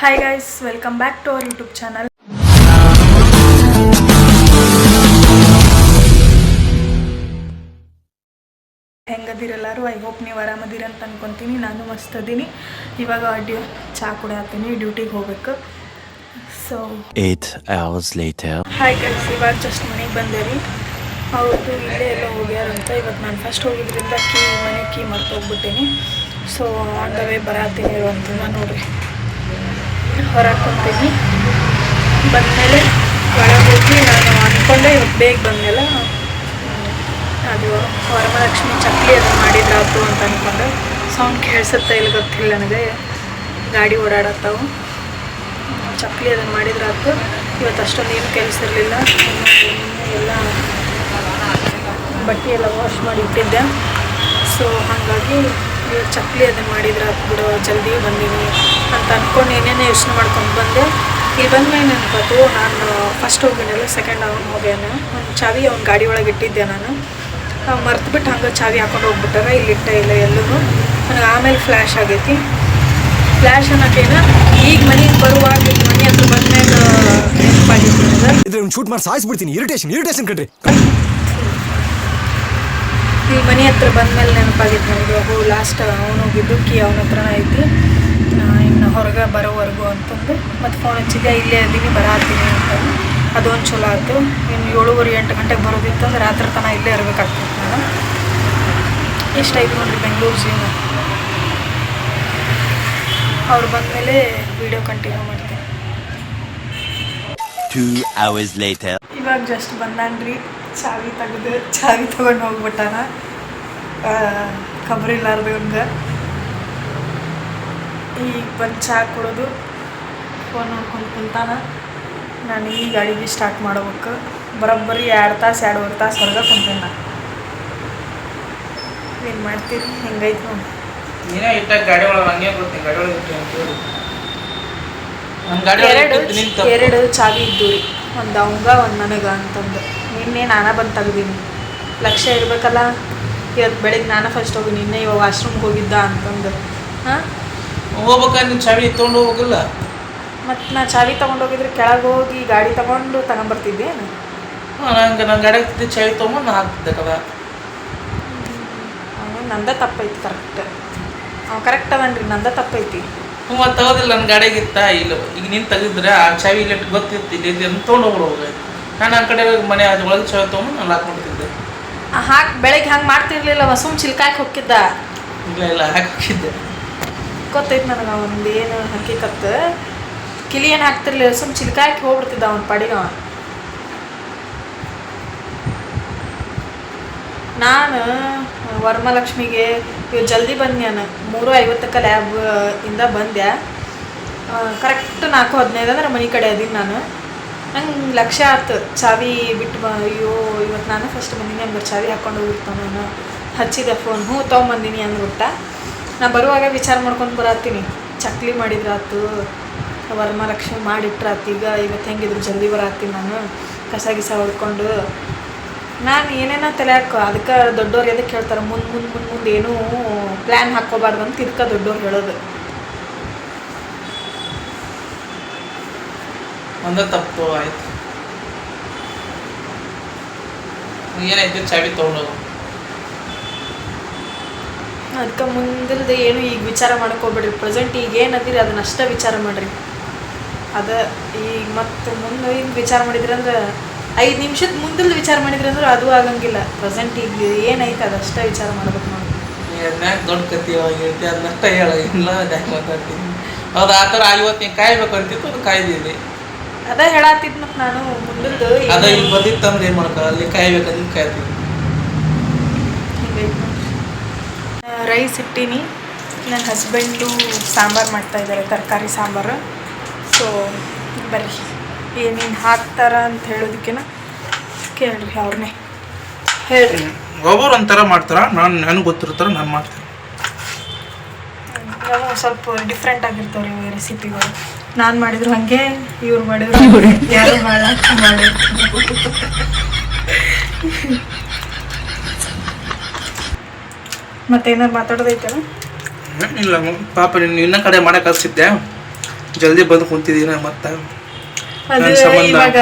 Hi guys welcome back to our YouTube channel ಹೆಂಗದಿರೆಲ್ಲರೂ I hope ನೀವು ಆರಾಮದಿರ ಅಂತ ಅನ್ಕೊತೀನಿ. ನಾನು ಮಸ್ತ್ ಅದೀನಿ. ಇವಾಗ ಡ್ಯೂ ಚಹಾ ಕುಡಿಯತ್ತೀನಿ ಡ್ಯೂಟಿಗೆ ಹೋಗ್ಬೇಕು. ಸೊ. ಹಾಯ್ ಗೈಸ್ ಇವಾಗ ಜಸ್ಟ್ ಮನೆಗೆ ಬಂದೇರಿ ಅವ್ರದ್ದು ಇಲ್ಲೇ ಎಲ್ಲ ಹೋಗ್ಯಾರಂತ ಇವತ್ತು ನಾನು ಫಸ್ಟ್ ಹೋಗಿದ್ರಿಂದ ಕೀ ಮನೆ ಕೀ ಮರ್ತೋಗ್ಬಿಟ್ಟೀನಿ ಸೊ ಆನ್ ದ ವೇ ಬರತ್ತೀನಿ ಇರುವಂತ ನೋಡ್ರಿ. ಹೊರಗೆ ಕುಂತೀನಿ ಬಂದಮೇಲೆ ಹೋಗಿ ನಾನು ಅಂದ್ಕೊಂಡೆ ಇವತ್ತು ಬೇಗ ಬಂದಮೇಲೆ ಅದು ವರಮಹಾಲಕ್ಷ್ಮಿ ಚಕ್ಲಿ ಅದು ಮಾಡಿದ್ರಾತು ಅಂತ ಅಂದ್ಕೊಂಡು. ಸೌಂಡ್ ಕೇಳಿಸುತ್ತೆ ಇಲ್ಲಿ ಗೊತ್ತಿಲ್ಲ ನನಗೆ. ಗಾಡಿ ಓಡಾಡತ್ತಾವು. ಚಕ್ಲಿ ಅದನ್ನು ಮಾಡಿದ್ರಾತು ಇವತ್ತು ಅಷ್ಟೊಂದು ಏನು ಕೆಲಸ ಇರಲಿಲ್ಲ ಎಲ್ಲ ಬಟ್ಟೆ ಎಲ್ಲ ವಾಶ್ ಮಾಡಿ ಇಟ್ಟಿದ್ದೆ. ಸೊ ಹಾಗಾಗಿ ಇವತ್ತು ಚಕ್ಲಿ ಮಾಡಿದ್ರೆ ಮಾಡಿದ್ರಾತು ಬಿಡು, ಜಲ್ದಿ ಬಂದೀನಿ ಅಂತ ಅಂದ್ಕೊಂಡು ಏನೇನೋ ಯೋಚನೆ ಮಾಡ್ಕೊಂಡು ಬಂದೆ. ಇಲ್ಲಿ ಬಂದ್ಮೇಲೆ ನೆನಪಾತು ನಾನು ಫಸ್ಟ್ ಹೋಗಿನಲ್ಲ ಸೆಕೆಂಡ್ ಅವನು ಹೋಗ್ಯಾನ. ಒಂದು ಚಾವಿ ಅವ್ನ ಗಾಡಿ ಒಳಗೆ ಇಟ್ಟಿದ್ದೆ ನಾನು. ಮರ್ತುಬಿಟ್ಟು ಹಂಗೆ ಚಾವಿ ಹಾಕೊಂಡು ಹೋಗ್ಬಿಟ್ಟಾಗ ಇಲ್ಲಿ ಇಟ್ಟ ಇಲ್ಲ ಎಲ್ಲೂ ನನಗೆ ಆಮೇಲೆ ಫ್ಲ್ಯಾಶ್ ಆಗೈತಿ. ಫ್ಲ್ಯಾಶ್ ಅನ್ನೋಕೇನ ಈಗ ಮನೆಗೆ ಬರುವಾಗ ಈಗ ಮನೆ ಹತ್ರ ಬಂದ್ಮ್ಯಾಗ ನೆನಪಾಗಿತ್ತು ನನಗೆ. ಇದ್ರೆ ಶೂಟ್ ಮಾಡಿ ಸಾಯಿಸ್ಬಿಡ್ತೀನಿ. ಇರಿಟೇಷನ್ ಇರಿಟೇಷನ್ ಕಣ್ರಿ. ಈಗ ಮನೆ ಹತ್ರ ಬಂದಮೇಲೆ ನೆನಪಾಗಿತ್ತು ನನಗೆ ಅವು ಲಾಸ್ಟ್ ಅವನು ಹೋಗಿದ್ದು ಕಿ ಅವನ ಹತ್ರನೇ ಐತಿ ಇನ್ನು ಹೊರಗೆ ಬರೋವರೆಗೂ ಅಂತಂದು. ಮತ್ತು ಫೋನ್ ಹಚ್ಚಿದ್ದೆ ಇಲ್ಲೇ ಇದ್ದೀನಿ ಬರಾತೀನಿ ಅಂತ ಅದೊಂದು ಚಲೋ ಆಯಿತು. ಇನ್ನು ಏಳುವರೆ ಎಂಟು ಗಂಟೆಗೆ ಬರೋದಿತ್ತಂದ್ರೆ ರಾತ್ರಿ ತನಕ ಇಲ್ಲೇ ಇರಬೇಕಾಗ್ತಿತ್ತು ನಾನು ಎಷ್ಟಾಯ್ತು ನೋಡ್ರಿ ಬೆಂಗಳೂರು ಜೀವನ? ಅವ್ರು ಬಂದಮೇಲೆ ವಿಡಿಯೋ ಕಂಟಿನ್ಯೂ ಮಾಡ್ತೀನಿ. ಇವಾಗ ಜಸ್ಟ್ ಬಂದಾನ್ರಿ. ಚಾವಿ ತೆಗೆದು ಚಾವಿ ತಗೊಂಡು ಹೋಗ್ಬಿಟ್ಟಾನ. ಖಬರ್ ಇಲ್ಲಾರ್ದಂಗೆ ಈಗ ಬಂದು ಚಾ ಕೊಡೋದು ಫೋನ್ ನೋಡ್ಕೊಂಡು ಕುಂತಾನ. ನಾನು ಈಗ ಅಡುಗೆ ಸ್ಟಾರ್ಟ್ ಮಾಡ್ಬೇಕು. ಬರೋಬ್ಬರಿ ಎರಡು ತಾಸು ಎರಡೂವರೆ ತಾಸು ಹೊರಗೆ ಕುಂತೇನೆ ನಾ ಏನು ಮಾಡ್ತೀರಿ? ಹೆಂಗೈತೆ ನೋಡಿ. ನೀನೇ ಇಟ್ಟಾಗ ಗಾಡಿ ಒಳಗೆ ಹಂಗೆ ಕೊಡ್ತೀನಿ ಗಾಡಿ ಒಳಗೆ ಎರಡು ಚಾವಿ ಇದ್ದು ರೀ ಒಂದು ಅವಂಗ ಒಂದು ನನಗೆ ಅಂತಂದು. ನಿನ್ನೆ ನಾನೇ ಬಂದು ತೆಗ್ದೀನಿ. ಲಕ್ಷ್ಯ ಇರಬೇಕಲ್ಲ? ಇವತ್ತು ಬೆಳಿಗ್ಗೆ ನಾನು ಫಸ್ಟ್ ಹೋಗಿ ನಿನ್ನೆ ಇವಾಗ ವಾಶ್ರೂಮ್ಗೆ ಹೋಗಿದ್ದ ಅಂತಂದು. ಹಾಂ? ಹೋಗ್ಬೇಕಾ ನೀನು ಚಾವಿ ತೊಗೊಂಡು ಹೋಗಿಲ್ಲ ಮತ್ತು ನಾ ಚಾವಿ ತೊಗೊಂಡೋಗಿದ್ರೆ ಕೆಳಗೆ ಹೋಗಿ ಗಾಡಿ ತೊಗೊಂಡು ತಗೊಂಬರ್ತಿದ್ದೆ ನಂಗೆ ನನ್ನ ಗಾಡಿ ಹಾಕ್ತಿದ್ದೆ ಚಾವಿ ತೊಗೊಂಡು ಹಾಕ್ತಿದ್ದೆ ಕದ. ನಂದ ತಪ್ಪೈತಿ ಕರೆಕ್ಟ್ ಅವ ಕರೆಕ್ಟ್ ಅದನ್ರಿ ನಂದ ತಪ್ಪೈತಿ. ಹ್ಞೂ ತಗೋದಿಲ್ಲ ನನ್ನ ಗಾಡಿಗಿತ್ತ? ಇಲ್ಲ ಈಗ ನೀನು ತೆಗೆದ್ರೆ ಆ ಚಾವಿ ಇಲ್ಲ ಗೊತ್ತಿತ್ತು ಇಲ್ಲಿ ಇದೆ ಅಂತ ತೊಗೊಂಡು ಹೋಗ್ಬಿಡು ನಾನು ಆ ಕಡೆ ಹೋಗಿ ಮನೆ ಅದು ಒಳಗೆ ಚಾವಿ ತೊಗೊಂಡು ನಾನು ಲಾಕ್ ಮಾಡ್ತಿದ್ದೆ. ಹಾಕಿ ಬೆಳಗ್ಗೆ ಹಂಗೆ ಮಾಡ್ತಿರ್ಲಿಲ್ಲ ಸುಮ್ ಚಿಲ್ಕಾಯ್ಕೆ ಹೋಗಿದ್ದ ಇಲ್ಲ ಇಲ್ಲ ಹಾಕಿದ್ದೆ ಗೊತ್ತೈತೆ ನನಗೆ ಒಂದು ಏನು ಹಕ್ಕಿಕತ್ತ. ಕಿಲಿ ಏನು ಹಾಕ್ತಿರ್ಲಿಲ್ಲ ಸುಮ್ ಚಿಲ್ಕಾಯ್ಕೆ ಹೋಗ್ಬಿಡ್ತಿದ್ದ ಅವನ ಪಡಿಗೆ? ಅವ ನಾನು, ವರ್ಮಲಕ್ಷ್ಮಿಗೆ ಇವ್ ಜಲ್ದಿ ಬಂದೆ ನಾನು ಮೂರು ಐವತ್ತಕ್ಕೆ ಲ್ಯಾಬ್ ಇಂದ ಬಂದೆ. ಕರೆಕ್ಟ್ ನಾಲ್ಕು ಹದಿನೈದು ಅಂದ್ರೆ ಮನೆ ಕಡೆ ಅದೀನಿ ನಾನು. ನಂಗೆ ಲಕ್ಷ್ಯ ಆಯ್ತು ಚಾವಿ ಬಿಟ್ಟು ಬ, ಅಯ್ಯೋ ಇವತ್ತು ನಾನು ಫಸ್ಟ್ ಬಂದೀನಿ ಅಂದ್ರೆ ಚಾವಿ ಹಾಕ್ಕೊಂಡು ಹೋಗಿರ್ತಾವ ನಾನು. ಹಚ್ಚಿದೆ ಫೋನ್ ಹ್ಞೂ ತೊಗೊಂಬಂದೀನಿ ಅಂದ್ಬಿಟ್ಟ. ನಾ ಬರುವಾಗ ವಿಚಾರ ಮಾಡ್ಕೊಂಡು ಬರತ್ತೀನಿ ಚಕ್ಲಿ ಮಾಡಿದ್ರಾತು ವರಮಹಾಲಕ್ಷ್ಮಿ ಮಾಡಿಟ್ರಾತು, ಈಗ ಇವತ್ತು ಹೆಂಗಿದ್ರು ಜಲ್ದಿ ಬರತ್ತೀನಿ ನಾನು. ಕಸ ಗಿಸ ಹೊಡ್ಕೊಂಡು. ನಾನು ಏನೇನೋ ತಲೆ ಹಾಕೋ ಅದಕ್ಕೆ ದೊಡ್ಡವ್ರು ಎದಕ್ಕೆ ಹೇಳ್ತಾರೆ? ಮುಂದೆ ಮುಂದೆ ಮುಂದೆ ಮುಂದೆ ಏನೂ ಪ್ಲ್ಯಾನ್ ಹಾಕ್ಕೋಬಾರ್ದು ಅಂತ ಇದಕ್ಕೆ ದೊಡ್ಡವ್ರು ಹೇಳೋದು. ಒಂದೇ ತಪ್ಪು ಆಯ್ತು. ಏನಾಯ್ತು? ಚಾವಿ ತೊಗೊಂಡು ಹೋಗು ಅದಕ್ಕೆ ಮುಂದಿಲ್ದ ಏನು ಈಗ ವಿಚಾರ ಮಾಡ್ಕೋಬೇಡ್ರಿ ಹೋಗ್ಬೇಡ್ರಿ. ಪ್ರೆಸೆಂಟ್ ಈಗ ಏನದಿರಿ? ಅದನ್ನ ಅಷ್ಟೇ ವಿಚಾರ ಮಾಡ್ರಿ. ಅದ ಈಗ ಮತ್ತೆ ಮುಂದೆ ಈಗ ವಿಚಾರ ಮಾಡಿದ್ರಿ ಅಂದ್ರೆ ಐದು ನಿಮಿಷದ ಮುಂದಲ್ಲಿ ವಿಚಾರ ಮಾಡಿದ್ರೆ ಅಂದ್ರೆ ಅದು ಆಗಂಗಿಲ್ಲ. ಪ್ರೆಸೆಂಟ್ ಈಗ ಏನೈತೆ ಅದಷ್ಟೇ ವಿಚಾರ ಮಾಡ್ಬೇಕು ನೋಡಿ. ದೊಡ್ಡ ಕತಿ ಹೇಳ್ತಿ ಅದನ್ನಷ್ಟ ಹೇಳ ಇಲ್ಲ ಅದ್ಯಾಕೆ ಮಾತಾಡ್ತೀನಿ. ಹೌದು ಆ ಥರ ಇವತ್ತು ನೀನು ಕಾಯ್ಬೇಕು ಅಂತಿತ್ತು ಅದು ಕಾಯ್ದಿದ್ದೆ. ಅದ ಹೇಳತ್ತಿದ್ ಮತ್ತೆ ನಾನು ಮುಂದಿದ್ದು ಅದ ಇಲ್ಲಿ ಬಂದಿತ್ತಂದ್ರೆ ಏನು ಮಾಡ್ಕೊ ಅಲ್ಲಿ ಕಾಯ್ಬೇಕಂದ್ರೆ ಕಾಯ್ತೀನಿ ರೈಸ್ ಇಟ್ಟೀನಿ. ನನ್ನ ಹಸ್ಬೆಂಡು ಸಾಂಬಾರು ಮಾಡ್ತಾ ಇದ್ದಾರೆ ತರಕಾರಿ ಸಾಂಬಾರು. ಸೊ ಬರ್ರಿ ಏನೇನು ಹಾಕ್ತಾರ ಅಂತ ಹೇಳೋದಕ್ಕಿನ ಕೇಳ್ರಿ ಅವ್ರನ್ನೇ ಹೇಳ್ರಿ. ಒಬ್ಬರು ಒಂಥರ ಮಾಡ್ತಾರ ನಾನು ನನಗೆ ಗೊತ್ತಿರ್ತಾರ ನಾನು ಮಾಡ್ತೀನಿ. ಸ್ವಲ್ಪ ಡಿಫ್ರೆಂಟ್ ಆಗಿರ್ತಾವ್ರಿ ರೀ ರೆಸಿಪಿಗಳು ನಾನು ಮಾಡಿದ್ರು ಹಾಗೆ ಇವ್ರು ಮಾಡಿದ್ರು ಯಾರು ಭಾಳ ಮಾಡಿ. ಮತ್ತೇನಾರು ಮಾತಾಡೋದೈತಲ್ಲ ಇಲ್ಲ ಪಾಪ ನೀನು ಇನ್ನೊಂದು ಕಡೆ ಮಾಡಕ್ಕೆ ಹಚ್ಚಿದ್ದೆ ಜಲ್ದಿ ಬಂದು ಕುಂತಿದ್ದೀನಿ ಮತ್ತೆ. ಅದು ಇವಾಗ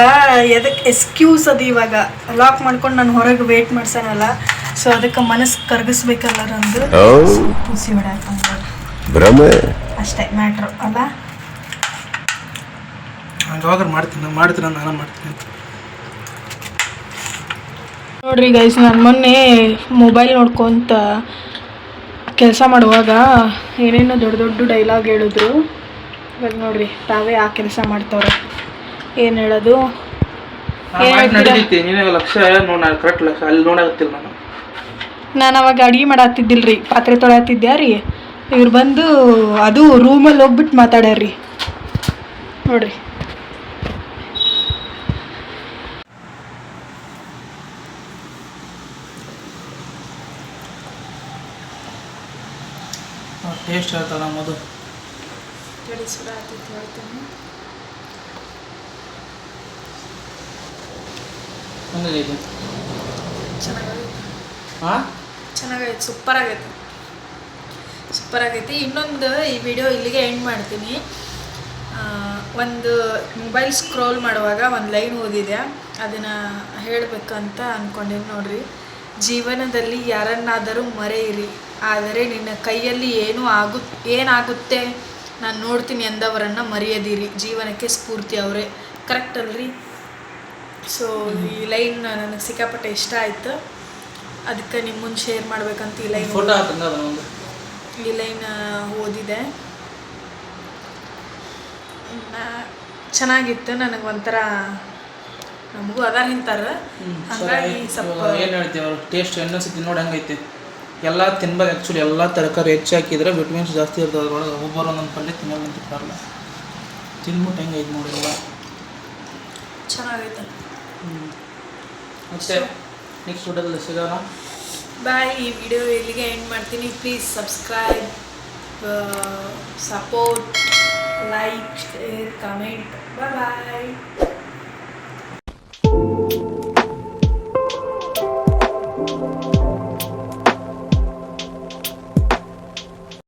ಎದಕ್ಕೆ ಎಕ್ಸ್ಕ್ಯೂಸ್ ಅದು ಇವಾಗ. ಲಾಕ್ ಮಾಡ್ಕೊಂಡು ನಾನು ಹೊರಗೆ ವೇಟ್ ಮಾಡ್ಸನಲ್ಲ. ಸೊ ಅದಕ್ಕೆ ಮನಸ್ಸು ಕರಗಿಸ್ಬೇಕಲ್ಲ ಅಂದ್ರೆ ಪೂಸಿ ಭ್ರಮೆ. ಅಷ್ಟೇ ಮ್ಯಾಟ್ರ್ ಅಲ್ಲ ನಾನು ಯಾವಾಗ ಮಾಡ್ತೀನಿ ನಾನು ಮಾಡ್ತೀನಿ ನಾನು ಮಾಡ್ತೀನಿ ಅಂತ. ನೋಡ್ರಿ ಗೈಸ್ ನಾನು ಮೊನ್ನೆ ಮೊಬೈಲ್ ನೋಡ್ಕೊಂತ ಕೆಲಸ ಮಾಡುವಾಗ ಏನೇನೋ ದೊಡ್ಡ ದೊಡ್ಡ ಡೈಲಾಗ್ ಹೇಳಿದ್ರು. ಇವಾಗ ನೋಡ್ರಿ ತಾವೇ ಆ ಕೆಲಸ ಮಾಡ್ತವ್ರೆ. ಏನು ಹೇಳೋದು? ಲಕ್ಷ ನೋಡಿ ನಾನು ಕರೆಕ್ಟ್ ಲಕ್ಷ ಅಲ್ಲಿ ನೋಡಾಗತ್ತಿಲ್ಲ ನಾನು. ನಾನು ಅವಾಗ ಅಡಿಗೆ ಮಾಡತ್ತಿದ್ದಿಲ್ರಿ ಪಾತ್ರೆ ತೊಳೆಯತ್ತಿದ್ದೆ ರೀ? ಇವ್ರು ಬಂದು ಅದು ರೂಮಲ್ಲಿ ಹೋಗ್ಬಿಟ್ಟು ಮಾತಾಡ್ಯಾರ್ರಿ ನೋಡ್ರಿ. ಟೇಸ್ಟ್ ಹೇಳ್ತಾಳ ನಮ್ಮದು ಹಂಗಾಗೈತಿ ಹಾಂ ಚೆನ್ನಾಗೈತೆ. ಸೂಪರ್ ಆಗೈತೆ ಸೂಪರ್ ಆಗೈತಿ ಇನ್ನೊಂದು ಈ ವಿಡಿಯೋ ಇಲ್ಲಿಗೆ ಎಂಡ್ ಮಾಡ್ತೀನಿ. ಒಂದು ಮೊಬೈಲ್ ಸ್ಕ್ರೋಲ್ ಮಾಡುವಾಗ ಒಂದು ಲೈನ್ ಓದಿದೆ. ಅದನ್ನು ಹೇಳಬೇಕಂತ ಅಂದ್ಕೊಂಡೀನಿ ನೋಡ್ರಿ. ಜೀವನದಲ್ಲಿ ಯಾರನ್ನಾದರೂ ಮರೆಯಿರಿ. ಆದರೆ ನಿನ್ನ ಕೈಯಲ್ಲಿ ಏನು ಆಗು ಏನಾಗುತ್ತೆ? ನಾನು ನೋಡ್ತೀನಿ ಎಂದವರನ್ನು ಮರೆಯದಿರಿ. ಜೀವನಕ್ಕೆ ಸ್ಫೂರ್ತಿ ಅವರೇ. ಕರೆಕ್ಟ್ ಅಲ್ರಿ? ಸೊ ಈ ಲೈನ್ ನನಗೆ ಸಿಕ್ಕಾಪಟ್ಟೆ ಇಷ್ಟ ಆಯ್ತು. ಅದಕ್ಕೆ ನಿಮ್ಮ ಮುಂದೆ ಶೇರ್ ಮಾಡ್ಬೇಕಂತ ಈ ಲೈನ್ ಈ ಲೈನ್ ಓದಿದೆ. ಚೆನ್ನಾಗಿತ್ತು. ನನಗೆ ಒಂಥರ ನಮಗೂ ಅದ ಹಿಂತಾರ ಹಾಗಾಗಿ ಸ್ವಲ್ಪ ಏನು ಹೇಳ್ತೀವಿ ಅವ್ರ? ಟೇಸ್ಟ್ ಇನ್ನೊಂದ್ಸತಿ ನೋಡಿ ಹಂಗೈತಿ. ಎಲ್ಲ ತಿನ್ಬೇಕು ಆ್ಯಕ್ಚುಲಿ ಎಲ್ಲ ತರಕಾರಿ ಹೆಚ್ಚು ಹಾಕಿದ್ರೆ ವಿಟಮಿನ್ಸ್ ಜಾಸ್ತಿ ಇರ್ತದೆ ಅದ್ರೊಳಗೆ. ಒಬ್ಬರು ಒಂದೊಂದು ಪಲ್ಯ ತಿನ್ನಲ್ಲ ಅಂತ ಬರಲ್ಲ ತಿನ್ಬಿಟ್ಟು ಹೆಂಗೈತೆ ನೋಡಿಲ್ಲ ಚೆನ್ನಾಗೈತೆ. ಮತ್ತೆ ನೆಕ್ಸ್ಟ್ ವಿಡಿಯೋದಲ್ಲಿ ಸಿಗೋಣ. ಬಾಯ್ ಈ ವಿಡಿಯೋ ಇಲ್ಲಿಗೆ ಎಂಡ್ ಮಾಡ್ತೀನಿ. Please subscribe support like share comment bye